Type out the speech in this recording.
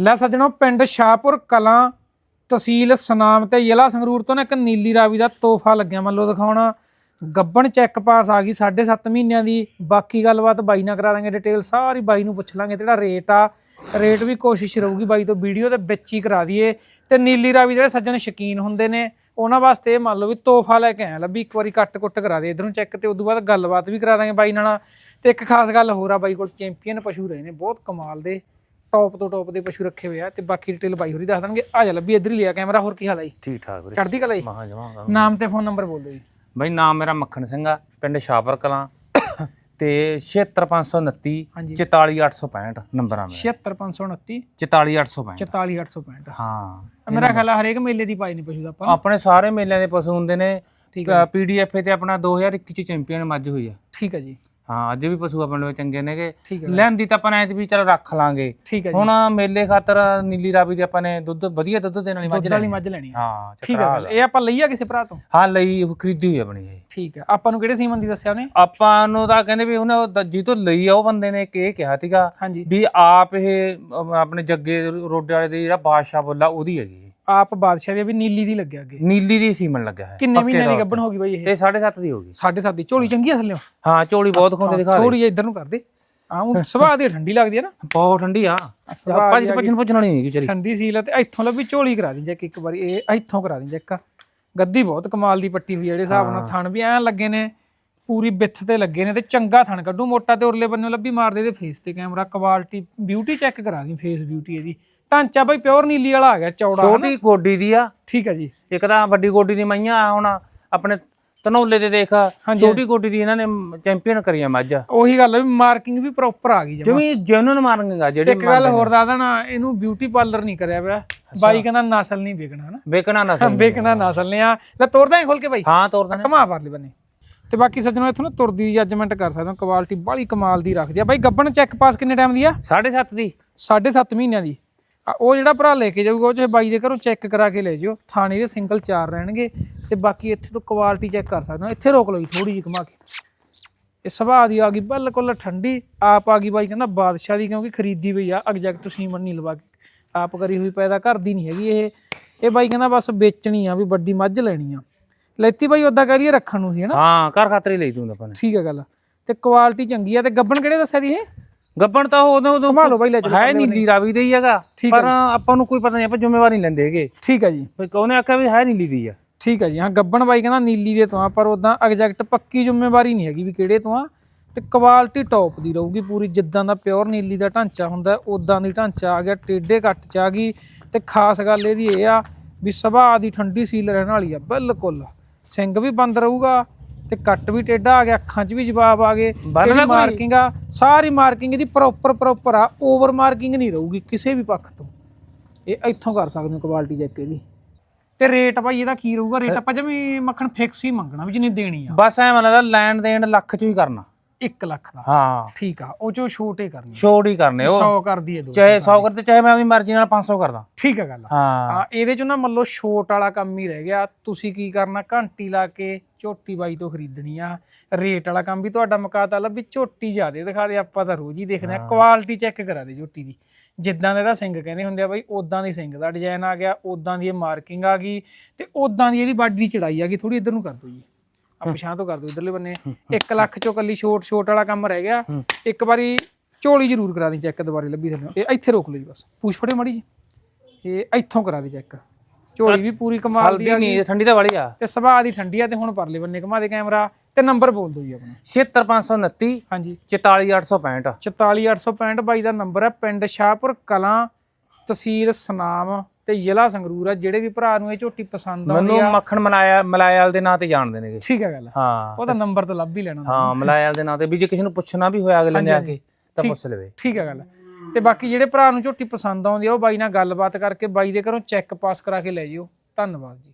ਲੈ ਸੱਜਣੋ ਪਿੰਡ ਸ਼ਾਹਪੁਰ ਕਲਾਂ ਤਹਿਸੀਲ ਸਨਾਮ ਤੇ ਜ਼ਿਲ੍ਹਾ ਸੰਗਰੂਰ ਤੋਂ ਨਾ ਇੱਕ ਨੀਲੀ ਰਾਵੀ ਦਾ ਤੋਹਫਾ ਲੱਗਿਆ। ਮੰਨ ਲਓ ਦਿਖਾਉਣਾ। ਗੱਬਣ ਚੈੱਕ ਪਾਸ ਆ ਗਈ 7.5 ਮਹੀਨਿਆਂ ਦੀ। ਬਾਕੀ ਗੱਲਬਾਤ ਬਾਈ ਨਾਲ ਕਰਾ ਦਾਂਗੇ ਡਿਟੇਲ ਸਾਰੀ ਬਾਈ ਨੂੰ ਪੁੱਛ ਲਾਂਗੇ ਜਿਹੜਾ ਰੇਟ ਆ। ਰੇਟ ਵੀ ਕੋਸ਼ਿਸ਼ ਰਹੂਗੀ ਬਾਈ ਤੋਂ। ਵੀਡੀਓ ਦੇ ਵਿੱਚ ਹੀ ਕਰਾ ਦਈਏ। ਤੇ ਨੀਲੀ ਰਾਵੀ ਜਿਹੜੇ ਸੱਜਣ ਸ਼ਕੀਨ ਹੁੰਦੇ ਨੇ, ਉਹਨਾਂ ਵਾਸਤੇ ਇਹ ਮੰਨ ਲਓ ਵੀ ਤੋਹਫਾ ਲੈ ਕੇ ਆਇਆ ਲੱਭੀ ਇੱਕ ਵਾਰੀ ਕੱਟ ਕੁੱਟ ਕਰਾ ਦੇ, ਇਧਰੋਂ ਚੈੱਕ ਤੇ ਉਦੋਂ ਬਾਅਦ ਗੱਲਬਾਤ ਵੀ ਕਰਾ ਦਾਂਗੇ ਬਾਈ ਨਾਲ। ਤੇ ਇੱਕ ਖਾਸ ਗੱਲ ਹੋਰ ਆ ਬਾਈ ਕੋਲ, ਚੈਂਪੀਅਨ ਪਸ਼ੂ ਰਹੇ ਨੇ, ਬਹੁਤ ਕਮਾਲ ਦੇ। ਟੌਪ ਤੋਂ ਟੌਪ ਦੇ ਪਸ਼ੂ ਰੱਖੇ ਹੋਏ ਆ ਤੇ ਬਾਕੀ ਡਿਟੇਲ ਬਾਈ ਹੋਰੀ ਦੱਸ ਦੇਣਗੇ। ਆ ਜਾ ਲੱਭੀ ਇੱਧਰ ਹੀ ਲਿਆ ਕੈਮਰਾ ਹੋਰ ਕੀ ਹਾਲ ਆ ਜੀ? ਠੀਕ ਠਾਕ ਵੀਰੇ। ਚੜ੍ਹਦੀ ਕਲਾ ਜੀ? ਮਹਾ ਜਮਾਂਗਾ ਨਾਮ ਤੇ ਫੋਨ ਨੰਬਰ ਬੋਲ ਦਿਓ ਜੀ। ਬਈ ਨਾਮ ਮੇਰਾ ਮੱਖਣ ਸਿੰਘ ਆ ਪਿੰਡ ਸ਼ਾਪਰ ਕਲਾਂ। ਤੇ 76529 ਹਾਂਜੀ। 44865 ਨੰਬਰ ਆ ਮੇਰਾ 76529 44865 44865 ਹਾਂ। ਮੇਰਾ ਖਿਆਲ ਆ ਹਰੇਕ ਮੇਲੇ ਦੀ ਪਾਈ ਨੇ ਪਸ਼ੂ ਦਾ ਆਪਾਂ। ਆਪਣੇ ਸਾਰੇ ਮੇਲਿਆਂ ਦੇ ਪਸ਼ੂ ਹੁੰਦੇ ਨੇ। ਠੀਕ ਪੀਡੀਐਫ ਤੇ ਆਪਣਾ 2021 ਚ ਚੈਂਪੀਅਨ ਮੱਝ ਹੋਈ ਆ। ਠੀਕ ਹੈ ਜੀ। ਹਾਂ ਅੱਜ ਵੀ ਪਸ਼ੂ ਆਪਣੇ ਵਿੱਚ ਚੰਗੇ ਨੇਗੇ। ਠੀਕ ਹੈ ਲੈਂਦੀ ਤਾਂ ਆਪਾਂ ਐਤ ਵੀ ਚਲ ਰੱਖ ਲਾਂਗੇ। ਠੀਕ ਹੈ ਜੀ। ਹੁਣ ਮੇਲੇ ਖਾਤਰ ਨੀਲੀ ਰਾਵੀ ਦੀ ਆਪਾਂ ਨੇ ਦੁੱਧ ਵਧੀਆ ਦੁੱਧ ਦੇਣ ਵਾਲੀ ਮੱਝ ਦੁੱਧ ਵਾਲੀ ਲੈਣੀ। ਮੱਝ ਲੈਣੀ ਹਾਂ। ਠੀਕ ਹੈ ਗੱਲ ਇਹ ਆਪਾਂ ਲਈ ਆ ਕਿਸੇ ਭਰਾ ਤੋਂ? ਹਾਂ ਲਈ ਉਹ ਖਰੀਦੀ ਹੋਈ ਆਪਣੀ ਇਹ। ਠੀਕ ਹੈ। ਆਪਾਂ ਨੂੰ ਕਿਹੜੇ ਸੀਮਨ ਦੀ ਦੱਸਿਆ ਉਹਨੇ? ਆਪਾਂ ਨੂੰ ਤਾਂ ਕਹਿੰਦੇ ਵੀ ਉਹਨੇ ਉਹ ਦ- ਜਿਹਤੋਂ ਲਈ ਆ ਉਹ ਬੰਦੇ ਨੇ ਕਿ ਇਹ ਕਿਹਾ ਸੀਗਾ ਹਾਂਜੀ। ਵੀ ਆਪ ਇਹ ਅਮ, ਆਪਣੇ ਜੱਗੇ ਰੋਡੇ ਵਾਲੇ ਦੇ ਜਿਹੜਾ ਬਾਦਸ਼ਾਹ ਬੋਲਾ ਉਹਦੀ ਹੈਗੀ। ਇਹ। ਆਪ ਬਾਦਸ਼ਾਹ ਦੀ ਵੀ ਨੀਲੀ ਦੀ ਲੱਗਿਆ ਅੱਗੇ। ਨੀਲੀ ਦੀ ਸੀਮਨ ਲੱਗਿਆ ਹੈ ਕਿੰਨੇ ਮਹੀਨਿਆਂ ਦੀ ਗੱਭਣ ਹੋ ਗਈ ਬਾਈ ਇਹ? ਇਹ 7.5 ਦੀ ਹੋ ਗਈ। ਸਾਢੇ ਸੱਤ ਦੀ। ਝੋਲੀ ਚੰਗੀ ਆ ਥੱਲੇ? ਹਾਂ ਚੋਲੀ ਬਹੁਤ ਖੋਂਦੇ ਦਿਖਾ ਦੇ। ਥੋੜੀ ਇੱਧਰ ਨੂੰ ਕਰ ਦੇ। ਆਉਂ ਸੁਭਾਅ ਦੀ ਠੰਡੀ ਲੱਗਦੀ ਹੈ ਨਾ। ਬਹੁਤ ਠੰਡੀ ਆ। ਸੁਭਾਅ ਭੱਜ ਭੱਜਣ ਭੱਜਣ ਵਾਲੀ ਨਹੀਂ ਵਿਚਾਰੀ। ਠੰਡੀ ਸੀਲ ਆ ਤੇ ਇੱਥੋਂ ਲੱਭੀ ਝੋਲੀ ਕਰਾ ਦੀ ਜੈਕ ਇੱਕ ਵਾਰੀ। ਇਹ ਇੱਥੋਂ ਕਰਾ ਦੀ ਜੈਕ ਗੱਦੀ ਬਹੁਤ ਕਮਾਲ ਦੀ ਪੱਟੀ ਹੋਈ ਜਿਹੜੇ ਹਿਸਾਬ ਨਾਲ ਥਣ ਵੀ ਐਂ ਲੱਗੇ ਨੇ। ਪੂਰੀ ਵਿੱਥ ਤੇ ਲੱਗੇ ਨੇ ਤੇ ਚੰਗਾ ਥਣ ਕੱਢੂ ਮੋਟਾ ਤੇ ਉਰਲੇ ਬੰਨੇ ਲੱਭੀ ਮਾਰਦੇ ਦੇ ਫੇਸ ਤੇ ਕੈਮਰਾ ਕੁਆਲਿਟੀ ਬਿਊਟੀ ਚੈੱਕ ਕਰਾ ਦੀ ਫੇਸ ਬਿਊਟੀ ਇਹਦੀ। ਢਾਂਚਾ ਬਈ ਪਿਓਰ ਨੀਲੀ ਵਾਲਾ ਆ ਗਿਆ ਚੌੜਾ ਛੋਟੀ ਗੋਡੀ ਦੀ ਆ। ਠੀਕ ਹੈ ਜੀ। ਇੱਕ ਤਾਂ ਵੱਡੀ ਗੋਡੀ ਦੀ ਮਈਆਂ ਹੁਣ ਆਪਣੇ ਤਨੌਲੇ ਦੇ ਦੇਖ ਛੋਟੀ ਗੋਡੀ ਦੀ ਇਹਨਾਂ ਨੇ ਚੈਂਪੀਅਨ ਕਰੀਆਂ ਮੱਝ। ਉਹੀ ਗੱਲ ਹੈ ਵੀ ਮਾਰਕਿੰਗ ਵੀ ਪ੍ਰੋਪਰ ਆ ਗਈ ਜਮਾ। ਜਿਵੇਂ ਜੈਨੂਨ ਮਾਰਨਗਾ ਜਿਹੜੇ ਇੱਕ ਗੱਲ ਹੋਰ ਦੱਸ ਦੇਣਾ ਇਹਨੂੰ ਬਿਊਟੀ ਪਾਰਲਰ ਨਹੀਂ ਕਰਿਆ ਪਿਆ। ਬਾਈ ਕਹਿੰਦਾ ਨਸਲ ਨਹੀਂ ਵੇਖਣਾ ਹਨਾ। ਵੇਖਣਾ ਨਾ ਸਹੀ ਵੇਖਣਾ ਨਸਲ ਨੇ ਆ। ਲੈ ਤੋਰਦਾ ਹੀ ਖੋਲ ਕੇ ਬਾਈ। ਹਾਂ ਤੋਰਦਾ ਨੇ ਕਮਾ ਪਰਲੇ ਬੰਨੇ। ਤੇ ਬਾਕੀ ਸੱਜਣੋ ਇੱਥੋਂ ਨਾ ਤੁਰਦੀ ਜੱਜਮੈਂਟ ਕਰ ਸਕਦੇ ਹੋ ਕੁਆਲਿਟੀ ਬਾਹਲੀ ਕਮਾਲ ਦੀ ਰੱਖਦੀ ਆ। ਬਾਈ ਗੱਬਣ ਚੈੱਕ ਪਾਸ ਕਿੰਨੇ ਟਾਈਮ ਦੀ ਆ? 7.5 ਦੀ। 7.5 ਮਹੀਨਿਆਂ ਦੀ। ਉਹ ਜਿਹੜਾ ਭਰਾ ਲੈ ਕੇ ਜਾਊਗਾ ਉਹ ਚਾਹੇ ਬਾਈ ਦੇ ਘਰੋਂ ਚੈੱਕ ਕਰਾ ਕੇ ਲੈ ਜਿਓ ਥਾਣੇ ਦੇ ਸਿੰਗਲ ਚਾਰ ਰਹਿਣਗੇ ਤੇ ਬਾਕੀ ਇੱਥੇ ਤੋਂ ਕੁਆਲਿਟੀ ਚੈੱਕ ਕਰ ਸਕਦੇ। ਹੋ ਇੱਥੇ ਰੋਕ ਲਓ ਜੀ ਥੋੜੀ ਜਿਹੀ ਘੁਮਾ ਕੇ। ਇਹ ਸੁਭਾਅ ਦੀ ਆ ਗਈ ਬਿਲਕੁਲ ਠੰਡੀ ਆਪ ਆ ਗਈ ਬਾਈ ਕਹਿੰਦਾ ਬਾਦਸ਼ਾਹ ਦੀ ਕਿਉਂਕਿ ਖਰੀਦੀ ਪਈ ਆ ਐਗਜ਼ੈਕਟ ਸੀਮਨ ਨਹੀਂ ਲਵਾ ਕੇ। ਆਪ ਕਰੀ ਹੋਈ ਪੈਦਾ ਘਰ ਦੀ ਨਹੀਂ ਹੈਗੀ ਇਹ। ਇਹ ਬਾਈ ਕਹਿੰਦਾ ਬਸ ਵੇਚਣੀ ਆ ਵੀ ਵੱਡੀ ਮੱਝ ਲੈਣੀ ਆ। ਲੈਤੀ ਬਾਈ ਉਦਾਂ ਕਹਿ ਲਈਏ ਰੱਖਣ ਨੂੰ ਸੀ ਹਨਾ? ਹਾਂ ਘਰ ਖਾਤਰ ਹੀ ਲਈ ਤੂੰ ਆਪਾਂ ਨੇ। ਠੀਕ ਹੈ ਗੱਲ ਤੇ ਕੁਆਲਿਟੀ ਚੰਗੀ ਆ ਤੇ ਗੱਬਣ ਕਿਹੜੇ ਦੱਸਿਆ ਦੀ ਇਹ? ਗੱਬਣ ਤਾਂ ਉਦੋਂ ਉਦੋਂ ਘੁਮਾ ਲਓ ਬਾਈ ਲੈ ਚਲੋ ਹੈ ਨੀਲੀ ਰਾਵੀ ਦੇ ਹੀ ਹੈਗਾ ਪਰ ਆਪਾਂ ਨੂੰ ਕੋਈ ਪਤਾ ਨਹੀਂ ਆਪਾਂ ਜ਼ਿੰਮੇਵਾਰੀ ਨਹੀਂ ਲੈਂਦੇ ਹੈਗੇ। ਠੀਕ ਹੈ ਜੀ। ਵੀ ਉਹਨੇ ਆਖਿਆ ਵੀ ਹੈ ਨੀਲੀ ਦੀ ਆ। ਠੀਕ ਹੈ ਜੀ ਹਾਂ ਗੱਬਣ ਬਾਈ ਕਹਿੰਦਾ ਨੀਲੀ ਦੇ ਤੋਂ ਆ ਪਰ ਉਦਾਂ ਐਗਜ਼ੈਕਟ ਪੱਕੀ ਜ਼ਿੰਮੇਵਾਰੀ ਨਹੀਂ ਹੈਗੀ ਵੀ ਕਿਹੜੇ ਤੋਂ ਆ। ਤੇ ਕੁਆਲਿਟੀ ਟੌਪ ਦੀ ਰਹੂਗੀ ਪੂਰੀ ਜਿੱਦਾਂ ਦਾ ਪਿਓਰ ਨੀਲੀ ਦਾ ਢਾਂਚਾ ਹੁੰਦਾ ਉਦਾਂ ਦੀ ਢਾਂਚਾ ਆ ਗਿਆ ਟੇਡੇ ਕੱਟ ਚ ਆ ਗਈ। ਤੇ ਖਾਸ ਗੱਲ ਇਹਦੀ ਇਹ ਆ ਵੀ ਸੁਭਾਅ ਦੀ ਠੰਡੀ ਸੀਲ ਰਹਿਣ ਵਾਲੀ ਆ ਬਿਲਕੁਲ। ਸਿੰਘ ਵੀ ਬੰਦ ਰਹੂਗਾ ਤੇ ਕੱਟ ਵੀ ਟੇਡਾ ਆ ਗਿਆ ਅੱਖਾਂ 'ਚ ਵੀ ਜਵਾਬ ਆ ਗਏ ਜਿਹੜੀ ਮਾਰਕਿੰਗ ਆ? ਸਾਰੀ ਮਾਰਕਿੰਗ ਇਹਦੀ ਪ੍ਰੋਪਰ ਪ੍ਰੋਪਰ ਆ ਓਵਰ ਮਾਰਕਿੰਗ ਨਹੀਂ ਰਹੂਗੀ ਕਿਸੇ ਵੀ ਪੱਖ ਤੋਂ। ਇਹ ਇੱਥੋਂ ਕਰ ਸਕਦੇ ਹੋ ਕੁਆਲਿਟੀ ਚੈੱਕ ਇਹਦੀ। ਤੇ ਰੇਟ ਭਾਈ ਇਹਦਾ ਕੀ ਰਹੂਗਾ? ਰੇਟ ਆਪਾਂ ਜਿਵੇਂ ਮੱਖਣ ਫਿਕਸ ਹੀ ਮੰਗਣਾ ਵੀ ਜਿੰਨੀ ਦੇਣੀ ਆ। ਬਸ ਐ ਮਤਲਬ ਲੈਣ ਦੇਣ ਲੱਖ ਚ ਹੀ ਕਰਨਾ। 1 ਲੱਖ ਦਾ। ਹਾਂ। ਠੀਕ ਆ ਉਹ ਚੋਂ ਛੋਟੇ ਕਰਨੀ। ਛੋੜ ਹੀ ਕਰਨੇ ਉਹ 100 ਕਰ ਦਈਏ ਦੋ ਚਾਹੇ 100 ਕਰਦੇ ਚਾਹੇ ਮੈਂ ਆਪਣੀ ਮਰਜ਼ੀ ਨਾਲ 500 ਕਰਦਾ ਠੀਕ ਆ ਗੱਲ ਹਾਂ। ਆ ਇਹਦੇ ਚ ਨਾ ਮੰਨ ਲਓ ਛੋਟ ਵਾਲਾ ਕੰਮ ਹੀ ਰਹਿ ਗਿਆ। ਤੁਸੀਂ ਕੀ ਕਰਨਾ ਘੰਟੀ ਲਾ ਕੇ ਝੋਟੀ ਬਾਈ ਤੋਂ ਖਰੀਦਣੀ ਆ। ਰੇਟ ਵਾਲਾ ਕੰਮ ਵੀ ਤੁਹਾਡਾ ਮੁਕਾਤਾ ਲਾ ਵੀ ਝੋਟੀ ਜ਼ਿਆਦੇ ਦਿਖਾ ਦੇ ਆਪਾਂ ਤਾਂ ਰੋਜ਼ ਹੀ ਦੇਖਦੇ ਆ। ਕੁਆਲਿਟੀ ਚੈੱਕ ਕਰਾ ਦੇ ਝੋਟੀ ਦੀ। ਜਿੱਦਾਂ ਦਾ ਇਹਦਾ ਸਿੰਘ ਕਹਿੰਦੇ ਹੁੰਦੇ ਆ ਬਾਈ ਉਦਾਂ ਦੀ ਸਿੰਘ ਦਾ ਡਿਜ਼ਾਈਨ ਆ ਗਿਆ ਉਦਾਂ ਦੀ ਇਹ ਮਾਰਕਿੰਗ ਆ ਗਈ ਤੇ ਉਦਾਂ ਦੀ ਇਹਦੀ ਬਾਡੀ ਦੀ ਚੜਾਈ ਆ ਗਈ ਥੋੜੀ ਇੱਧਰ ਨੂੰ ਕਰ ਦਿਓ ਜੀ। ਆ ਪਛਾਂ ਤੋਂ ਕਰ ਦਿਓ ਇਧਰਲੇ ਬੰਨੇ। 1 ਲੱਖ ਚੋਂ ਕੱਲੀ ਛੋਟ ਛੋਟ ਵਾਲਾ ਕੰਮ ਰਹਿ ਗਿਆ। ਇੱਕ ਵਾਰੀ ਝੋਲੀ ਜ਼ਰੂਰ ਕਰਾ ਦੀ ਚੈੱਕ ਦੁਬਾਰੇ ਲੱਭੀ ਥੱਲੇ ਇਹ ਇੱਥੇ ਰੋਕ ਲਓ ਜੀ ਬਸ। ਪੂਛ ਫੜੇ ਮੜੀ ਜੀ ਇਹ ਇੱਥੋਂ ਕਰਾ ਦੀ ਚੈੱਕ। ਝੋਲੀ ਵੀ ਪੂਰੀ ਕਮਾਲ ਦੀ ਨਹੀਂ ਠੰਡੀ ਤਾਂ ਵਾਲੀ ਆ। ਤੇ ਸੁਭਾਅ ਦੀ ਠੰਡੀ ਆ ਤੇ ਹੁਣ ਪਰਲੇ ਬੰਨੇ ਘੁਮਾ ਦੇ ਕੈਮਰਾ। ਤੇ ਨੰਬਰ ਬੋਲ ਦਿਓ ਜੀ ਆਪਣਾ। 76529 ਹਾਂਜੀ। 44865 44865 ਬਾਈ ਦਾ ਨੰਬਰ ਹੈ। ਪਿੰਡ ਸ਼ਾਹਪੁਰ ਕਲਾਂ ਤਹਿਸੀਲ ਸਨਾਮ। ਤੇ ਜ਼ਿਲ੍ਹਾ ਸੰਗਰੂਰ ਆ ਜਿਹੜੇ ਵੀ ਭਰਾ ਨੂੰ ਇਹ ਝੋਟੀ ਪਸੰਦ ਆਉਂਦੀ ਮੈਨੂੰ ਮੱਖਣ ਮਲਾਇਆ ਮਲਾਇਲ ਦੇ ਨਾਂ ਤੇ ਜਾਣਦੇ ਨੇਗੇ। ਠੀਕ ਹੈ ਗੱਲ। ਹਾਂ। ਉਹਦਾ ਨੰਬਰ ਤਾਂ ਲੱਭ ਹੀ ਲੈਣਾ ਹਾਂ ਮਲਾਇਲ ਦੇ ਨਾਂ ਤੇ ਵੀ ਜੇ ਕਿਸੇ ਨੂੰ ਪੁੱਛਣਾ ਵੀ ਹੋਇਆ ਅਗਲੇ ਨੇ ਆ ਕੇ ਤਾਂ ਪੁੱਛ ਲਵੇ। ਠੀਕ ਹੈ ਗੱਲ। ਤੇ ਬਾਕੀ ਜਿਹੜੇ ਭਰਾ ਨੂੰ ਝੋਟੀ ਪਸੰਦ ਆਉਂਦੀ ਆ ਉਹ ਬਾਈ ਨਾਲ ਗੱਲਬਾਤ ਕਰਕੇ ਬਾਈ ਦੇ ਘਰੋਂ ਚੈੱਕ ਪਾਸ ਕਰਾ ਕੇ ਲੈ ਜਿਓ। ਧੰਨਵਾਦ ਜੀ।